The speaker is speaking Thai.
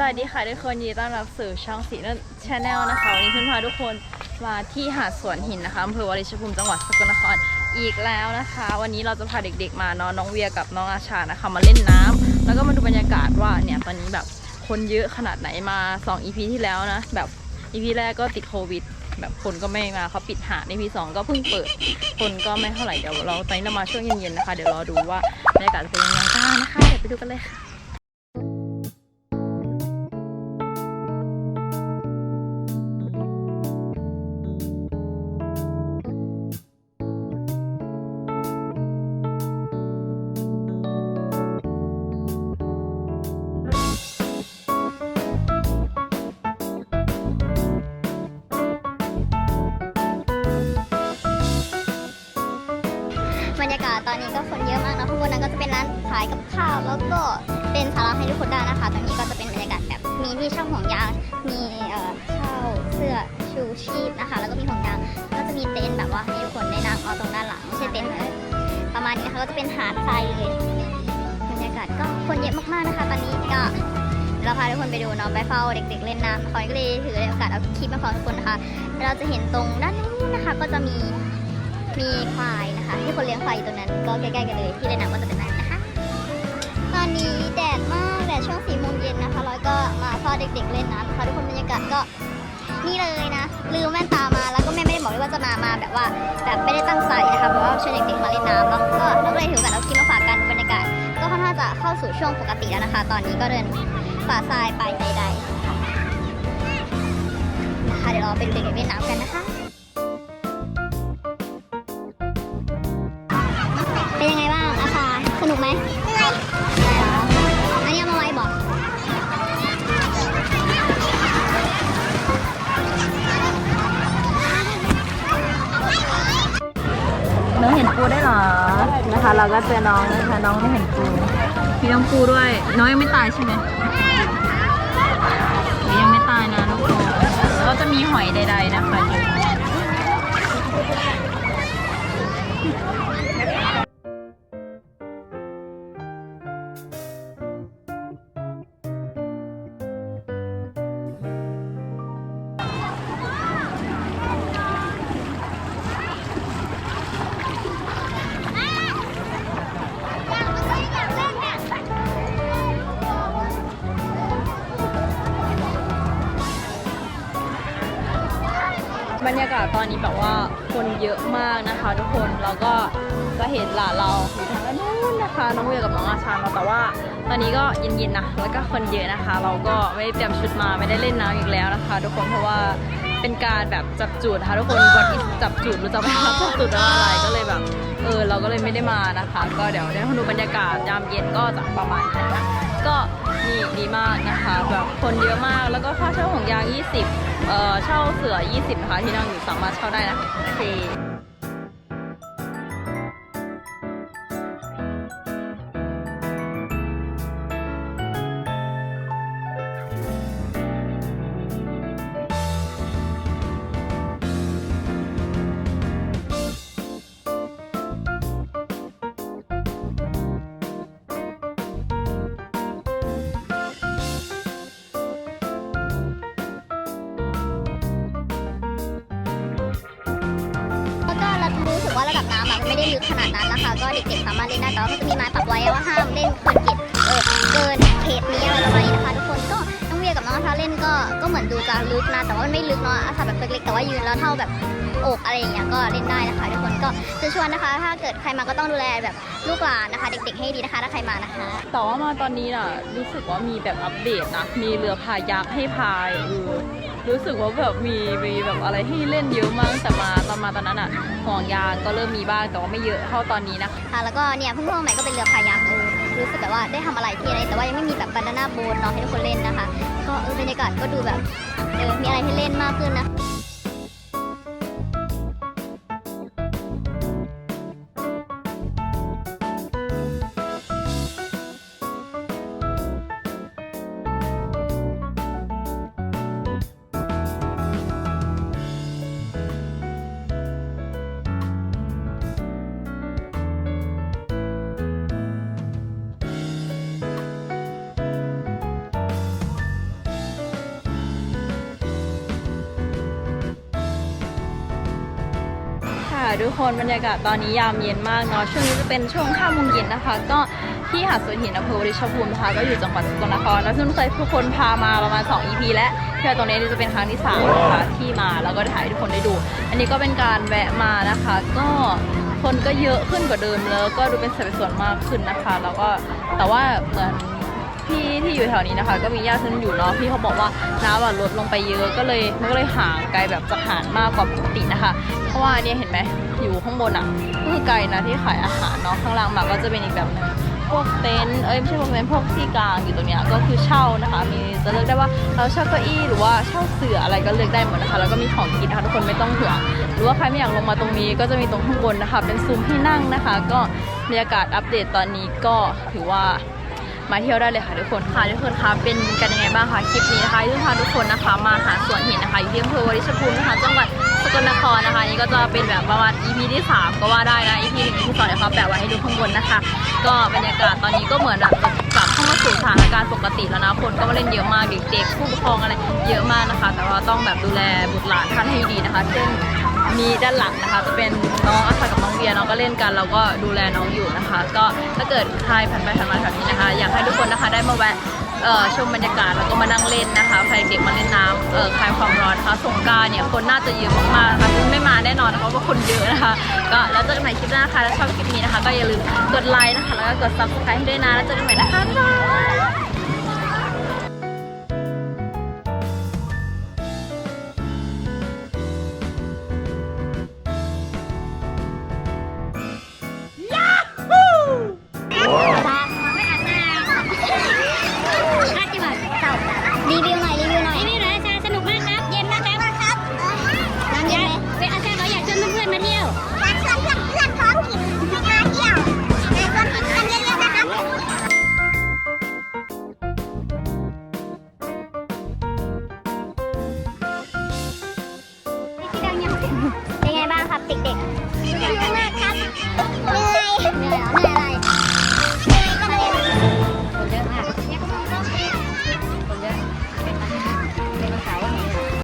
สวัสดีค่ะทุกคนยินดีต้อนรับสู่ช่องสีนุ่นชาแนลนะคะวันนี้คุณพาทุกคนมาที่หาดสวนหินนะคะอำเภอวาริชภูมิจังหวัดสกลนครอีกแล้วนะคะ วันนี้เราจะพาเด็กๆมาเนาะน้องเวียกับน้องอาชานะคะ มาเล่นน้ำแล้วก็มาดูบรรยากาศว่าเนี่ยตอนนี้แบบคนเยอะขนาดไหนมา2 EP ที่แล้วนะแบบ EP แรกก็ติดโควิด แบบคนก็ไม่มาเขาปิดหาด EP สองก็เพิ่งเปิด คนก็ไม่เท่าไหร่เดี๋ยวเราตอนนี้เรามาช่วงเย็นๆนะคะ เดี๋ยวรอดูว่าบรรยากาศจะเป็นยังไงบ้างนะคะเดี๋ยวไปดูกันเลยค่ะายกับข้าว แล้วก็เป็นสาระให้ทุกคนได้นะคะตรงนี้ก็จะเป็นบรรยากาศแบบมีที่เช่าห่วงยางมีเอ่อเช่าเสื้อชูชีพนะคะ แล้วก็มีห่วงยางก็จะมีเต็นท์แบบว่าให้ทุกคนได้นั่งเอาตรงด้านหลังไม่ใช่เต็นท์เลยประมาณนี้นะคะก็จะเป็นหาดทรายเลยบรรยากาศก็คนเยอะมากๆนะคะ ตอนนี้ก็เราพาทุกคนไปดูเนาะไปเฝ้าเด็ก ๆ เล่นน้ำคอยก็เลยถือโอกาสเอาคลิปมาฝากทุกคนนะคะ เราจะเห็นตรงด้านนู้นนะคะ ก็จะมีมีควายนะคะที่คนเลี้ยงควายอยู่ตรงนั้น ก็ใกล้ๆกันเลยที่ในหนังก็จะเป็นนั้นนะคะ ตอนนี้แดดมากแดดช่วงสี่โมงเย็นนะคะแล้วก็มาพาเด็กๆเล่นน้ำนะคะทุกคนบรรยากาศก็นี่เลยนะ ลืมแว่นตามาแล้วก็แม่ไม่ได้บอกด้วยว่าจะมามาแบบว่าแบบไม่ได้ตั้งใจนะคะเพราะว่าชวนเด็กๆมาเล่นน้ำเนาะก็เราก็เลยถือโอกาสเอาคลิปมาฝากกันบรรยากาศก็ค่อนข้างจะเข้าสู่ช่วงปกติแล้วนะคะ ตอนนี้ก็เดินฝ่าทรายไปใดๆนะคะเดี๋ยวเราไปดูเด็กๆเล่นน้ำกันนะคะ นุกไหมเหนื่อยอันนี้เอามาไว้บอกน้องเห็นปูได้เหรอ นะคะ เราก็เจอน้องนะคะ น้องไม่เห็นปูมีน้องปูด้วย น้องยังไม่ตายใช่ไหมยังไม่ตายนะทุกคนแล้วก็จะมีหอยใด ๆ นะคะ อยู่บรรยากาศตอนนี้แบบว่าคนเยอะมากนะคะทุกคนแล้วก็จะเห็นหลานเราอยู่ทางด้านนู้นนะคะ น้องเวียกับน้องอาชาเนาแต่ว่า ตอนนี้ก็เย็นๆนะแล้วก็คนเยอะนะคะ เราก็ไม่ได้เตรียมชุดมาไม่ได้เล่นน้ำอีกแล้วนะคะ ทุกคนเพราะว่าเป็นการแบบจับจูดนะคะทุกคนวัดจับจูดรู้จักไหมคะจับจูดว่าอะไรก็เลยแบบเออเราก็เลยไม่ได้มานะคะ ก็เดี๋ยวได้ดูบรรยากาศยามเย็นก็จะประมาณนี้นะ ก็ดีดีมากนะคะแบบคนเยอะมากแล้วก็ค่าเช่าของยาง 20 เอ่อเช่าเสือ 20 นะคะที่นั่งอยู่สามารถเช่าได้นะโอเค ว่าระดับน้ำอะมันไม่ได้ลึกขนาดนั้นนะคะก็เด็กๆสามารถเล่นได้แต่ว่าก็จะมีไม้ปักไว้ว่าห้ามเล่นเกินเขตเออเกินเขตนี้อะไรประมาณนี้นะคะทุกคนก็น้องเวียกับน้องอาชาเล่นก็ก็เหมือนดูจะลึกนะแต่ว่ามันไม่ลึกเนาะอาชาแบบเล็กๆแต่ว่ายืนแล้วเท่าแบบอกอะไรอย่างเงี้ยก็เล่นได้นะคะทุกคนก็จะชวนนะคะ ถ้าเกิดใครมาก็ต้องดูแลแบบลูกหลานนะคะ เด็กๆให้ดีนะคะถ้าใครมานะคะ แต่ว่ามาตอนนี้น่ะรู้สึกว่ามีแบบอัปเดตนะมีเรือพายักให้พายเออ รู้สึกว่าแบบมีมีแบบอะไรให้เล่นเยอะมากแต่มาตอนมาตอนนั้นอะห่วงยางก็เริ่มมีบ้างแต่ว่าไม่เยอะเท่าตอนนี้นะคะค่ะแล้วก็เนี่ยเพิ่งเพิ่มใหม่ก็เป็นเรือพายักเออรู้สึกแบบว่าได้ทำอะไรที่อะไรแต่ว่ายังไม่มีแบบบานาน่าโบ๊ทเนาะให้ทุกคนเล่นนะคะ ก็เออบรรยากาศก็ดูแบบเออมีอะไรให้เล่นมากขึ้นนะ ทุกคนบรรยากาศตอนนี้ยามเย็นมากเนาะช่วงนี้จะเป็นช่วง5โมงเย็นนะคะ ก็ที่หาดสวนหินอำเภอวริชภูมินะคะก็อยู่จังหวัดสกลนครแล้วซึ่งเคยทุกคนพามาประมาณ 2 EP แล้วเที่ตรงนี้จะเป็นครั้งที่3นะคะที่มาแล้วก็ถ่ายให้ทุกคนได้ดู อันนี้ก็เป็นการแวะมานะคะ ก็คนก็เยอะขึ้นกว่าเดิมแล้วก็ดูเป็นสัดส่วนมากขึ้นนะคะ แล้วก็แต่ว่าเหมือนพี่ที่อยู่แถวนี้นะคะ ก็มีญาติซึ่อยู่เนาะพี่เขาบอกว่าน้ำอะลดลงไปเยอะก็เลยมันก็เลยห่างไกลแบบจากหาดมากกว่าปกตินะคะ เพราะว่าเนี่ยเห็นไหม อยู่ข้างบนอะก็คือไกลนะที่ขายอาหารเนาะข้างล่างมาก็จะเป็นอีกแบบนึงพวกเต็นท์เอ้ยไม่ใช่พวกเต็นท์พวกที่กลางอยู่ตรงเนี้ยก็คือเช่านะคะ มีจะเลือกได้ว่าเราเช่าเก้าอี้หรือว่าเช่าเสื่ออะไรก็เลือกได้หมดนะคะ แล้วก็มีของกินนะคะทุกคนไม่ต้องห่วงหรือว่าใครไม่อยากลงมาตรงนี้ก็จะมีตรงข้างบนนะคะ เป็นซุ้มให้นั่งนะคะ ก็บรรยากาศอัปเดตตอนนี้ก็ถือว่า มาเที่ยวได้เลยค่ะทุกคนค่ะทุกคนคะเป็นกันยังไงบ้างคะคลิปนี้นะคะที่พาทุกคนนะคะมาหาสวนหินนะคะอยู่ที่อำเภอวริชภูมินะคะจังหวัดสกลนครนะคะนี่ก็จะเป็นแบบประมาณ EP ที่ 3 ก็ว่าได้นะ EP 1 EP 2เดี๋ยวเขาแปะไว้ให้ดูข้างบนนะคะ ก็บรรยากาศตอนนี้ก็เหมือนแบบกลับเข้ามาสู่สถานการณ์ปกติแล้วนะคนก็มาเล่นเยอะมากเด็กๆผู้ปกครองอะไรเยอะมากนะคะ แต่ว่าต้องแบบดูแลบุตรหลานท่านให้ดีนะคะเช่นมีด้านหลังนะคะจะเป็นน้อง ก็เล่นกันเราก็ดูแลน้องอยู่นะคะ ก็ถ้าเกิดใครผ่านไปผ่านมาแถวนี้นะคะ อยากให้ทุกคนนะคะได้มาแวะชมบรรยากาศแล้วก็มานั่งเล่นนะคะใครเด็กมาเล่นน้ำคลายความร้อนนะคะสงการเนี่ยคนน่าจะเยอะมากๆนะคะซึ่งไม่มาแน่นอนนะคะเพราะว่าคนเยอะนะคะ ก็แล้วเจอกันใหม่คลิปหน้าค่ะถ้าชอบคลิปนี้นะคะ ก็อย่าลืมกดไลค์นะคะ แล้วก็กด subscribe ให้ด้วยนะแล้วเจอกันใหม่นะคะบ๊ายบาย